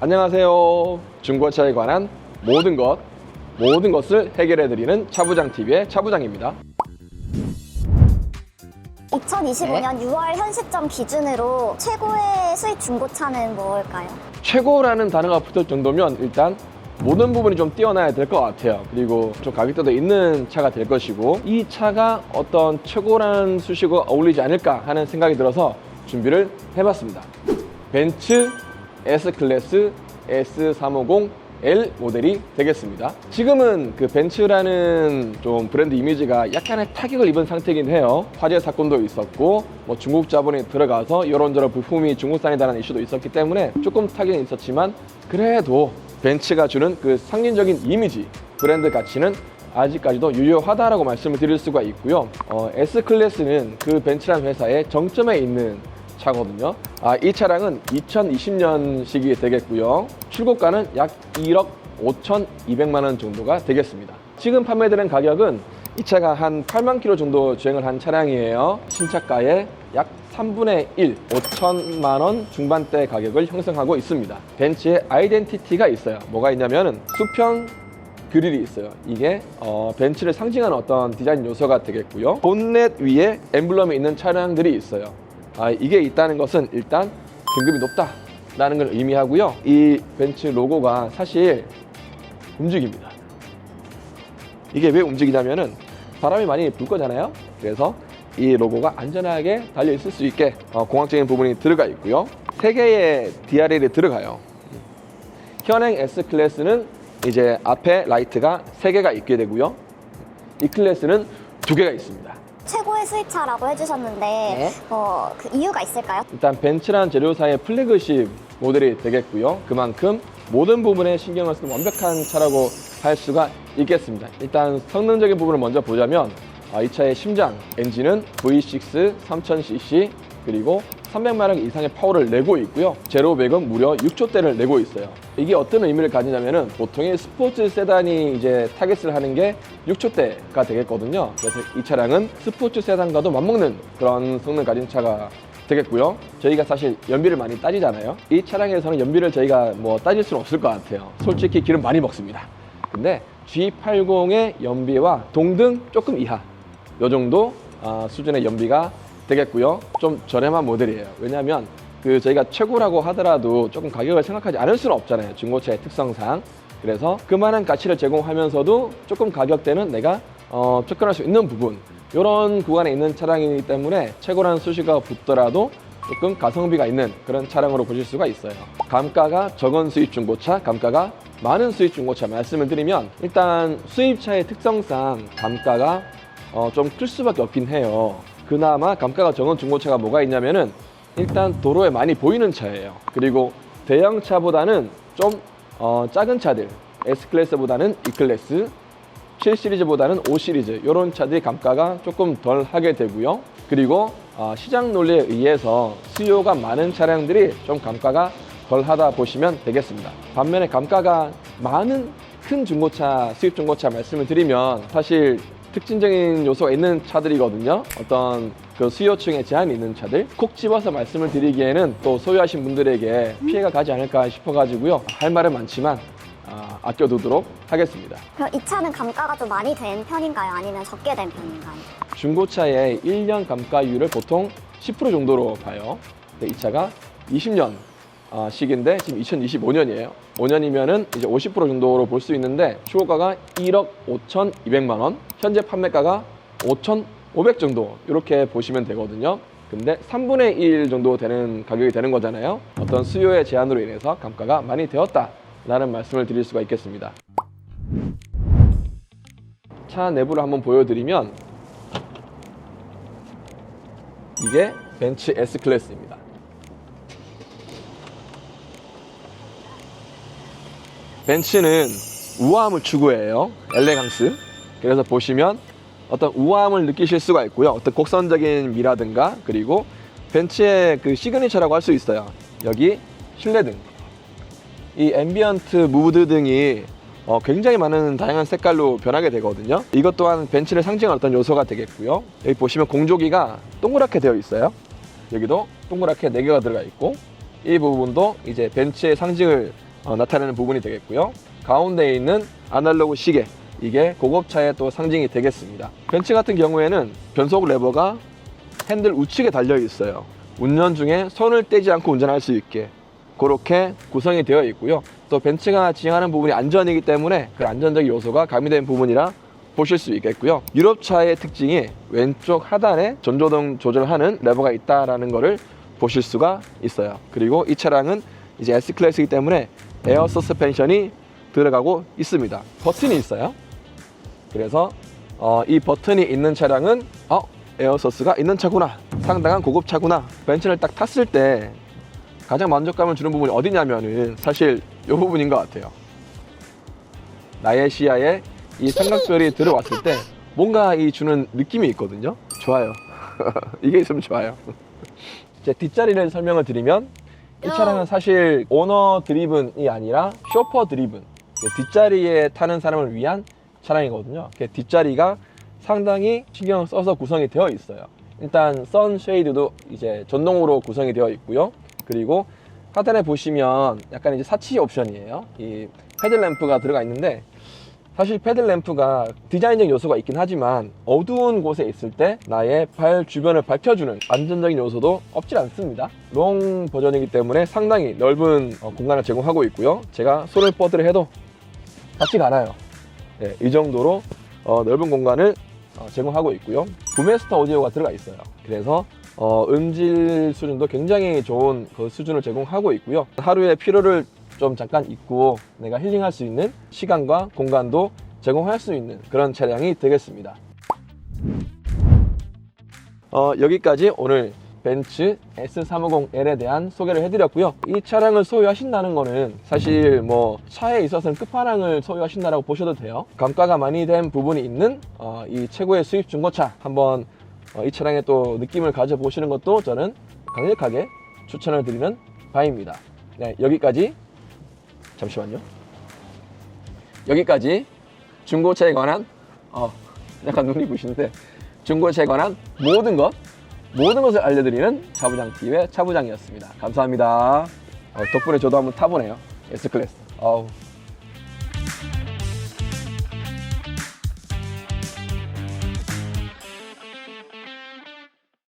안녕하세요. 중고차에 관한 모든 것, 모든 것을 해결해드리는 차부장 TV의 차부장입니다. 2025년 네. 6월 현 시점 기준으로 최고의 수입 중고차는 뭘까요? 최고라는 단어가 붙을 정도면 일단 모든 부분이 좀 뛰어나야 될 것 같아요. 그리고 좀 가격대도 있는 차가 될 것이고 이 차가 어떤 최고라는 수식과 어울리지 않을까 하는 생각이 들어서 준비를 해봤습니다. 벤츠 S클래스 S350L 모델이 되겠습니다. 지금은 그 벤츠라는 좀 브랜드 이미지가 약간의 타격을 입은 상태이긴 해요. 화재 사건도 있었고, 뭐 중국 자본이 들어가서 이런저런 부품이 중국산이다라는 이슈도 있었기 때문에 조금 타격은 있었지만, 그래도 벤츠가 주는 그 상징적인 이미지, 브랜드 가치는 아직까지도 유효하다라고 말씀을 드릴 수가 있고요. 어, S클래스는 그 벤츠라는 회사의 정점에 있는 차거든요. 아, 이 차량은 2020년식이 되겠고요. 출고가는 약 1억 5,200만 원 정도가 되겠습니다. 지금 판매되는 가격은 이 차가 한 8만 킬로 정도 주행을 한 차량이에요. 신차가의 약 3분의 1, 5천만 원 중반대 가격을 형성하고 있습니다. 벤츠의 아이덴티티가 있어요. 뭐가 있냐면은 수평 그릴이 있어요. 이게 어, 벤츠를 상징하는 어떤 디자인 요소가 되겠고요. 본넷 위에 엠블럼이 있는 차량들이 있어요. 아, 이게 있다는 것은 일단 등급이 높다라는 걸 의미하고요. 이 벤츠 로고가 사실 움직입니다. 이게 왜 움직이냐면은 바람이 많이 불 거잖아요. 그래서 이 로고가 안전하게 달려 있을 수 있게 어, 공학적인 부분이 들어가 있고요. 세 개의 DRL이 들어가요. 현행 S 클래스는 이제 앞에 라이트가 세 개가 있게 되고요. 이 클래스는 두 개가 있습니다. 최고의 수입차라고 해주셨는데 네. 어, 그 이유가 있을까요? 일단 벤츠란 제조사의 플래그십 모델이 되겠고요. 그만큼 모든 부분에 신경을 쓰는 완벽한 차라고 할 수가 있겠습니다. 일단 성능적인 부분을 먼저 보자면 아, 이 차의 심장 엔진은 V6 3000cc 그리고 300마력 이상의 파워를 내고 있고요. 제로 백은 무려 6초대를 내고 있어요. 이게 어떤 의미를 가지냐면은 보통의 스포츠 세단이 이제 타겟을 하는 게 6초대가 되겠거든요. 그래서 이 차량은 스포츠 세단과도 맞먹는 그런 성능 가진 차가 되겠고요. 저희가 사실 연비를 많이 따지잖아요. 이 차량에서는 연비를 저희가 뭐 따질 수는 없을 것 같아요. 솔직히 기름 많이 먹습니다. 근데 G80의 연비와 동등 조금 이하 요 정도 아, 수준의 연비가 되겠고요. 좀 저렴한 모델이에요. 왜냐하면 그 저희가 최고라고 하더라도 조금 가격을 생각하지 않을 수는 없잖아요. 중고차의 특성상. 그래서 그만한 가치를 제공하면서도 조금 가격대는 내가 어, 접근할 수 있는 부분 이런 구간에 있는 차량이기 때문에 최고라는 수식어가 붙더라도 조금 가성비가 있는 그런 차량으로 보실 수가 있어요. 감가가 적은 수입 중고차, 감가가 많은 수입 중고차 말씀을 드리면 일단 수입차의 특성상 감가가 어, 좀 클 수밖에 없긴 해요. 그나마 감가가 적은 중고차가 뭐가 있냐면은 일단 도로에 많이 보이는 차예요. 그리고 대형차보다는 좀 어, 작은 차들 S클래스보다는 E클래스 7 시리즈보다는 5 시리즈 이런 차들이 감가가 조금 덜 하게 되고요. 그리고 어, 시장 논리에 의해서 수요가 많은 차량들이 좀 감가가 덜 하다 보시면 되겠습니다. 반면에 감가가 많은 큰 중고차, 수입 중고차 말씀을 드리면 사실 특징적인 요소가 있는 차들이거든요. 어떤 그 수요층에 제한이 있는 차들 콕 집어서 말씀을 드리기에는 또 소유하신 분들에게 피해가 가지 않을까 싶어가지고요. 할 말은 많지만 아, 아껴두도록 하겠습니다. 그럼 이 차는 감가가 좀 많이 된 편인가요? 아니면 적게 된 편인가요? 중고차의 1년 감가율을 보통 10% 정도로 봐요. 근데 이 차가 20년 아, 시기인데 지금 2025년이에요. 5년이면은 이제 50% 정도로 볼 수 있는데 출고가가 1억 5,200만 원, 현재 판매가가 5,500 정도 이렇게 보시면 되거든요. 근데 3분의 1 정도 되는 가격이 되는 거잖아요. 어떤 수요의 제한으로 인해서 감가가 많이 되었다 라는 말씀을 드릴 수가 있겠습니다. 차 내부를 한번 보여드리면 이게 벤츠 S 클래스입니다. 벤츠는 우아함을 추구해요. 엘레강스. 그래서 보시면 어떤 우아함을 느끼실 수가 있고요. 어떤 곡선적인 미라든가 그리고 벤츠의 그 시그니처라고 할 수 있어요. 여기 실내 등. 이 앰비언트 무드 등이 어, 굉장히 많은 다양한 색깔로 변하게 되거든요. 이것 또한 벤츠를 상징하는 어떤 요소가 되겠고요. 여기 보시면 공조기가 동그랗게 되어 있어요. 여기도 동그랗게 4개가 들어가 있고 이 부분도 이제 벤츠의 상징을 어, 나타내는 부분이 되겠고요. 가운데에 있는 아날로그 시계 이게 고급차의 또 상징이 되겠습니다. 벤츠 같은 경우에는 변속 레버가 핸들 우측에 달려 있어요. 운전 중에 손을 떼지 않고 운전할 수 있게 그렇게 구성이 되어 있고요. 또 벤츠가 지향하는 부분이 안전이기 때문에 그 안전적 요소가 가미된 부분이라 보실 수 있겠고요. 유럽차의 특징이 왼쪽 하단에 전조등 조절하는 레버가 있다라는 것을 보실 수가 있어요. 그리고 이 차량은 이제 S 클래스이기 때문에 에어 서스펜션이 들어가고 있습니다. 버튼이 있어요. 그래서 어, 이 버튼이 있는 차량은 어, 에어서스가 있는 차구나. 상당한 고급 차구나. 벤츠를 딱 탔을 때 가장 만족감을 주는 부분이 어디냐면은 사실 이 부분인 것 같아요. 나의 시야에 이 삼각별이 들어왔을 때 뭔가 이 주는 느낌이 있거든요. 좋아요. 이게 있으면 좋아요. 제 뒷자리를 설명을 드리면 이 차량은 사실 오너 드리븐이 아니라 쇼퍼 드리븐 뒷자리에 타는 사람을 위한 차량이거든요. 그 뒷자리가 상당히 신경을 써서 구성이 되어 있어요. 일단 선 쉐이드도 이제 전동으로 구성이 되어 있고요. 그리고 하단에 보시면 약간 이제 사치 옵션이에요. 이 헤드램프가 들어가 있는데 사실 패들램프가 디자인적 요소가 있긴 하지만 어두운 곳에 있을 때 나의 발 주변을 밝혀주는 안전적인 요소도 없질 않습니다. 롱 버전이기 때문에 상당히 넓은 어, 공간을 제공하고 있고요. 제가 손을 뻗으려 해도 닿지가 않아요. 네, 이 정도로 어, 넓은 공간을 어, 제공하고 있고요. 부메스터 오디오가 들어가 있어요. 그래서 어, 음질 수준도 굉장히 좋은 그 수준을 제공하고 있고요. 하루에 피로를 좀 잠깐 잊고 내가 힐링할 수 있는 시간과 공간도 제공할 수 있는 그런 차량이 되겠습니다. 어, 여기까지 오늘 벤츠 S350L에 대한 소개를 해드렸고요. 이 차량을 소유하신다는 거는 사실 뭐 차에 있어서는 끝판왕을 소유하신다라고 보셔도 돼요. 감가가 많이 된 부분이 있는 어, 이 최고의 수입 중고차 한번 어, 이 차량의 또 느낌을 가져보시는 것도 저는 강력하게 추천을 드리는 바입니다. 네, 여기까지 잠시만요. 여기까지 중고차에 관한 어 약간 눈이 부시는데 중고차에 관한 모든 것 모든 것을 알려드리는 차부장 TV의 차부장이었습니다. 감사합니다. 어, 덕분에 저도 한번 타보네요. S 클래스. 어우